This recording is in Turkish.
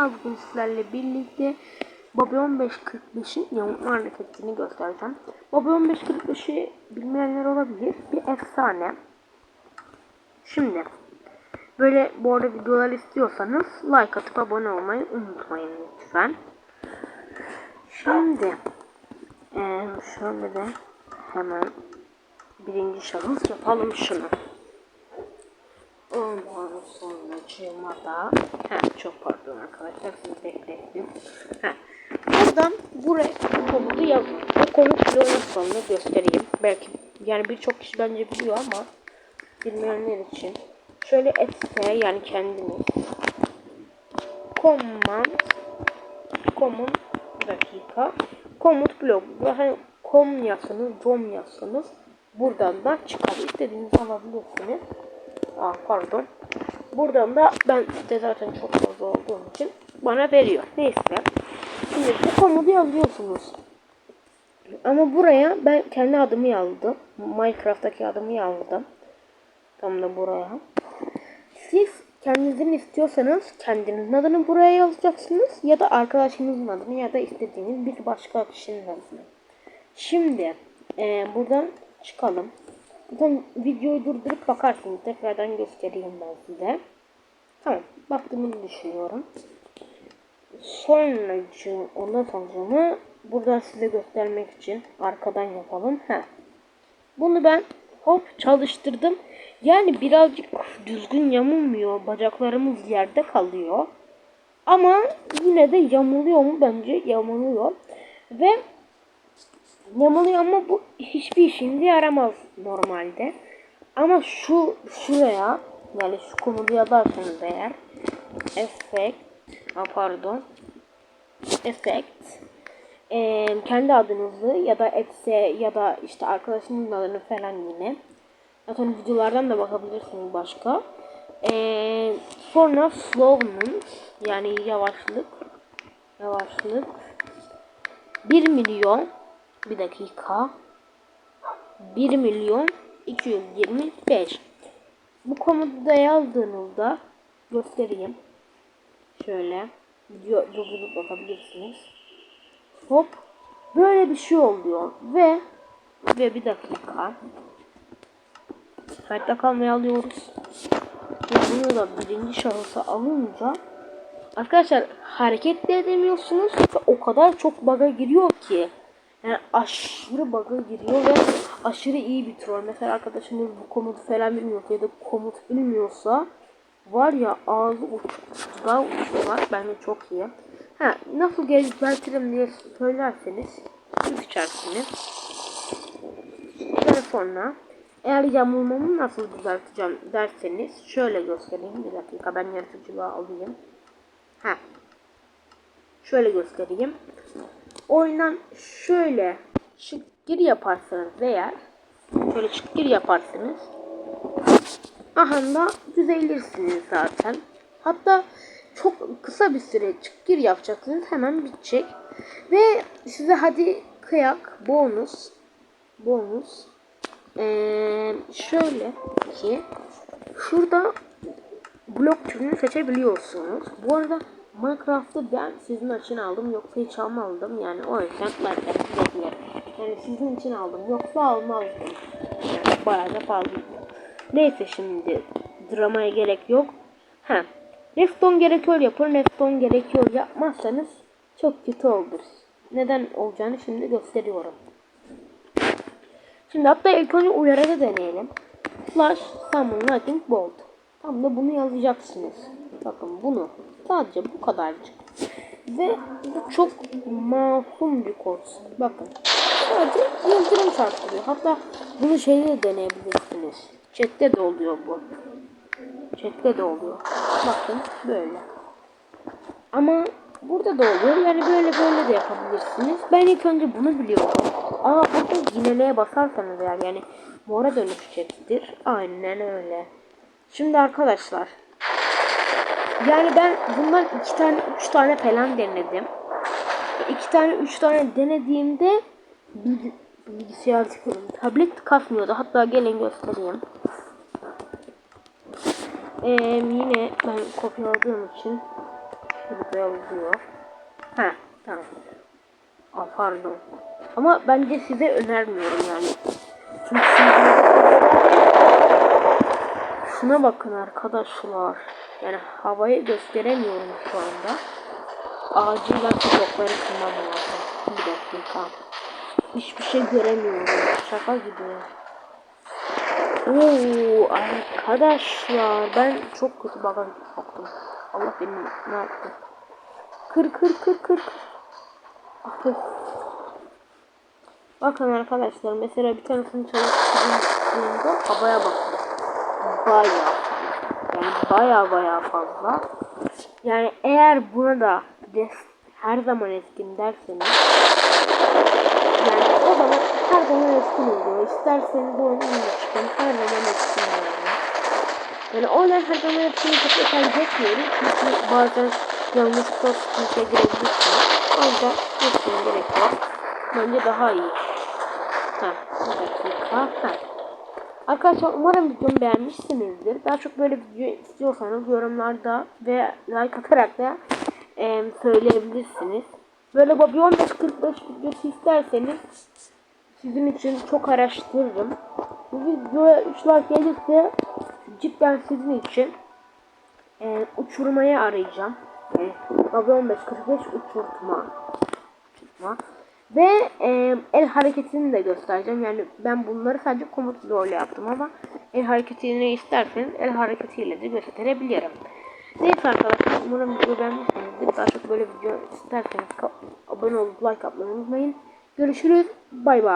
Bugün sizlerle birlikte Bobby 1545'in yamukma hareketini göstereceğim. Bobby 1545'i bilmeyenler olabilir. Bir efsane. Şimdi böyle bu arada videolar istiyorsanız like atıp abone olmayı unutmayın lütfen. Şimdi şöyle de hemen birinci şahıs yapalım şunu. Ondan cımada Heh, çok pardon arkadaşlar sizi beklettim. Heh. Buradan buraya komutu yazın. Bu komut bloğun sonunu göstereyim. Belki yani birçok kişi bence biliyor ama bilmeyenler için. Şöyle etse yani kendiniz. Command komut dakika komut blok ve hani kom yazsanız com yazsanız buradan da çıkar istediğinizi alabilirsiniz. Aa, pardon. Buradan da ben de zaten çok fazla olduğum için bana veriyor. Neyse. Şimdi bu komutu yazıyorsunuz. Ama buraya ben kendi adımı yazdım. Minecraft'taki adımı yazdım. Tam da buraya. Siz kendinizin istiyorsanız kendinizin adını buraya yazacaksınız. Ya da arkadaşınızın adını ya da istediğiniz bir başka kişinin adını. Şimdi e, buradan çıkalım. Buradan videoyu durdurup bakarsınız. Tekrardan göstereyim ben size. Tamam. Baktığımı düşünüyorum. Sonra ondan sonra buradan size göstermek için arkadan yapalım. Ha. Bunu ben hop çalıştırdım. Yani birazcık düzgün yamulmuyor. Bacaklarımız yerde kalıyor. Ama yine de yamuluyor mu? Bence yamuluyor. Ve yamuluyor ama bu hiçbir işinde yaramaz normalde. Ama şu şuraya yani şu konuda yazarsanız eğer effect ha pardon effect e, kendi adınızı ya da etse ya da işte arkadaşınızın adını falan yine zaten videolardan da bakabilirsiniz başka e, sonra slowness yani yavaşlık yavaşlık 1 milyon bir dakika 1 milyon 225 bu komutu da yazdığınızda göstereyim. Şöyle video bakabilirsiniz. Hop böyle bir şey oluyor ve ve bir dakika hayatta kalmayı alıyoruz. Ve bunu da birinci şahısa alınca arkadaşlar hareket de edemiyorsunuz o kadar çok baga giriyor ki yani aşırı bug'a giriyor ve aşırı iyi bir troll. Mesela arkadaşınız bu komutu falan bilmiyor ya da komut bilmiyorsa var ya ağzı uçuklar uçuyorlar. Bence çok iyi. Ha, nasıl düzeltirim diye söylerseniz ilk içerisiniz. Telefonla eğer yamulmamı nasıl düzelteceğim derseniz şöyle göstereyim. Bir dakika ben yaratıcılığa alayım. Ha. Şöyle göstereyim oyundan şöyle çık gir yaparsanız eğer şöyle çık gir yaparsınız aha da düzelirsiniz zaten. Hatta çok kısa bir süre çık gir yapacaksınız hemen bitecek. Ve size hadi kıyak bonus bonus ee, şöyle ki şurada blok türünü seçebiliyorsunuz. Bu arada Minecraft'ı ben sizin için aldım yoksa hiç almadım yani o yüzden de beklerim. Yani sizin için aldım yoksa almazdım. Yani bayağı da fazla. Neyse şimdi dramaya gerek yok. Ha. Redstone gerekiyor yapın. Redstone gerekiyor yapmazsanız çok kötü olur. Neden olacağını şimdi gösteriyorum. Şimdi hatta ilk önce uyarıda deneyelim. Flash Summon Lightning Bolt. Tam da bunu yazacaksınız. Bakın bunu. Sadece bu kadarcık. Ve bu çok masum bir kod. Bakın. Sadece yıldırım çarptırıyor. Hatta bunu şeyde de deneyebilirsiniz. Chat'te de oluyor bu. Chat'te de oluyor. Bakın böyle. Ama burada da oluyor. Yani böyle böyle de yapabilirsiniz. Ben ilk önce bunu biliyorum. Ama burada yineleye basarsanız eğer yani mora dönüşecektir. Aynen öyle. Şimdi arkadaşlar yani ben bundan iki tane üç tane falan denedim. İki tane üç tane denediğimde bilgisayar tablet kasmıyordu. Hatta gelin göstereyim. Ee, yine ben kopyaladığım için güzel oluyor. Ha tamam. Aa, pardon. Ama bence size önermiyorum yani. Çünkü şuna bakın arkadaşlar. Yani havayı gösteremiyorum şu anda. Acilen blokları kırmam lazım. Bir dakika. Hiçbir şey göremiyorum. Şaka gibi. Oo arkadaşlar ben çok kötü baga soktum. Allah benim ne yaptı? Kır kır kır kır. Ah. Bakın arkadaşlar mesela bir tanesini çalıştırdığımda havaya bakın. Baya yani baya baya fazla. Yani eğer buna da her zaman eskin derseniz yani o zaman her zaman eskin oluyor. İsterseniz oyunun da çıkın her zaman eskin yani. Yani oyunlar her zaman eskin çok tercih etmiyorum. Çünkü bazen yanlışlıkla sıkıntıya girebilirsiniz. O yüzden eskin gerek yok. Bence daha iyi. Ha, bir dakika. Ha. Arkadaşlar umarım videomu beğenmişsinizdir. Daha çok böyle video istiyorsanız yorumlarda ve like atarak da e, söyleyebilirsiniz. Böyle Bobby 1545 videosu isterseniz sizin için çok araştırırım. Bu videoya 3 like gelirse cidden sizin için e, uçurmayı arayacağım. E, Bobby 1545 uçurtma. uçurtma. Ve e, el hareketini de göstereceğim. Yani ben bunları sadece komut zorla yaptım ama el hareketini isterseniz el hareketiyle de gösterebilirim. Neyse arkadaşlar umarım video beğenmişsinizdir. Daha çok böyle video isterseniz abone olup like atmayı unutmayın. Görüşürüz. Bay bay.